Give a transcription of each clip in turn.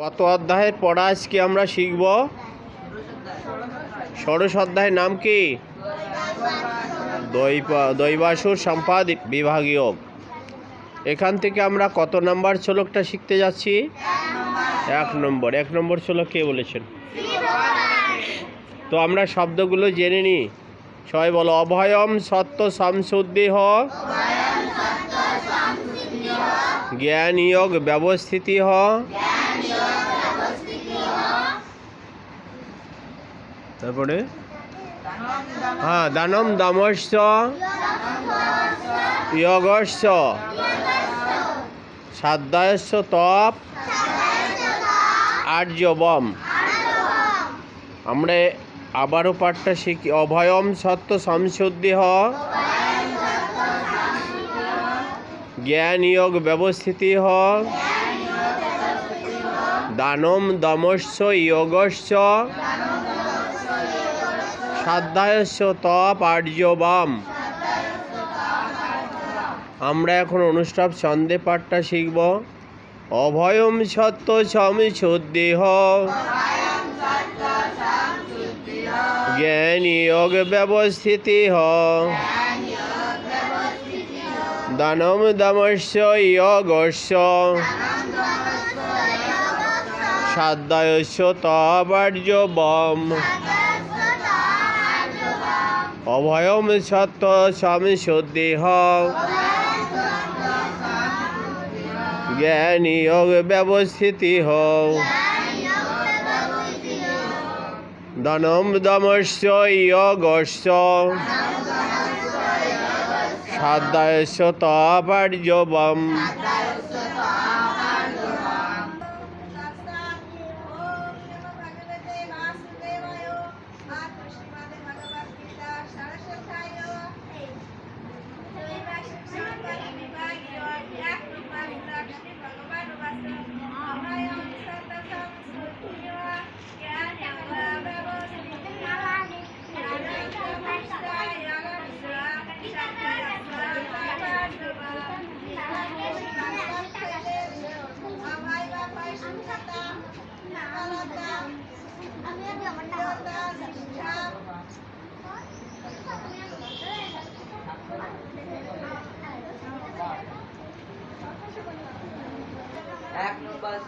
কত অধ্যায়ের পড়া আজকে আমরা শিখব? ষোড়শ অধ্যায়ের নাম কি? দৈব- দৈবাসুর সম্পাদ বিভাগীয়। এখান থেকে আমরা কত নাম্বার শ্লোকটা শিখতে যাচ্ছি? এক নম্বর এক নম্বর শ্লোক কে বলেছেন? তো আমরা শব্দগুলো জেনে নিই সবাই বলো, অভয়ম সত্য সংশুদ্ধি হ জ্ঞান যোগ ব্যবস্থিতি হ তারপরে? হ্যাঁ দানম দামস্য যোগস্য সাধ্যায়স্য তপ। আর্যবম। আমরা আবারও পাঠটা শিখি। অভয়ম সত্য সংশুদ্ধি হ জ্ঞান যোগ ব্যবস্থিতি হ দানম দমস্য যোগস্য সাধ্যায়স্য তপ আর্যবম আমরা এখন অনুষ্ঠান ছন্দে পাঠটা শিখব। অভয়ম সত্য সমিশুদ্ধি হ জ্ঞান যোগ ব্যবস্থিতি হ দানম দমস্য যোগস্য সাধ্যায়স্য তবার্যবম অভয়ম সত্য স্বামী শুদ্ধি হ জ্ঞান যোগ ব্যবস্থিতি হ দানম দমস্য যোগস্য সাধ্যায়স্য তপার্যবম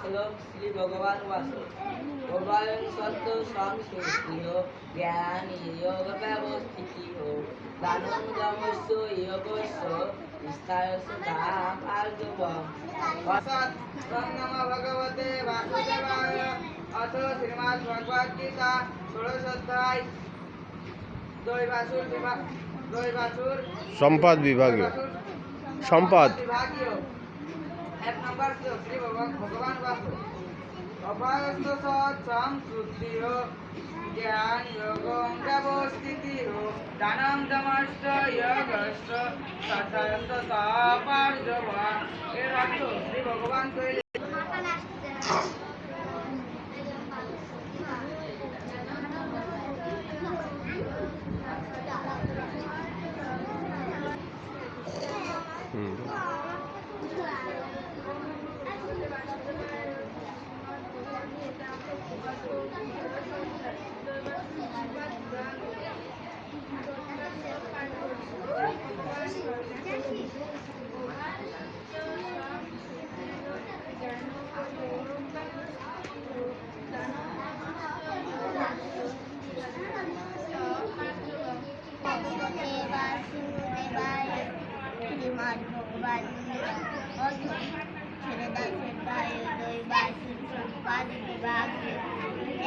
শ্লোক শ্রী ভগবান বাসু ভগবান সত্য সংস্কৃতি হো জ্ঞান যোগ ব্যবস্থিতি হো ষোড়শ অধ্যায় দৈবাসুর বিভাগ সম্পাদ বিভাগীয়। সম্পাদ বিভাগীয়। এক নম্বর শ্লোক শ্রী ভগবান বাসু অপায়স্ত সৎ সংশুদ্ধি হো জ্ঞান যোগং ব্যবস্থিতি হো দানম দমস্ত যোগস্ত সতস্ত তাপার্যবা এর অর্থ শ্রী ভগবান কইলে হুম।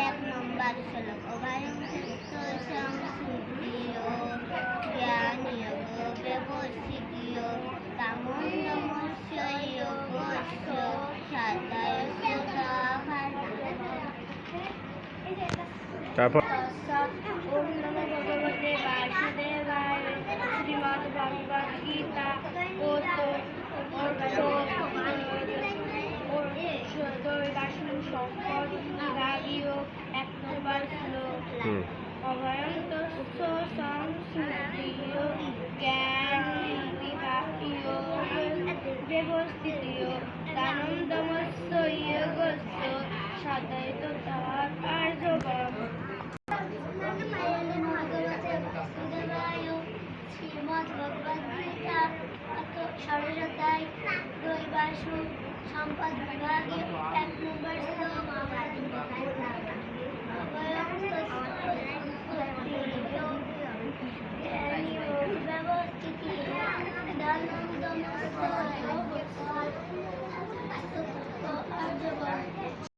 এক নম্বর শ্লোক অভয়ম সংস্কৃতিয় জ্ঞান যোগ ব্যবস্থিতীয় তামন নমস্য যোগস্য সাদায়স্য তারপর? দেবস্থিতীয় দানন্দমস্য ইয়োগস্য সাধারিত তাহার সম্পদ বিভাগে এক নম্বর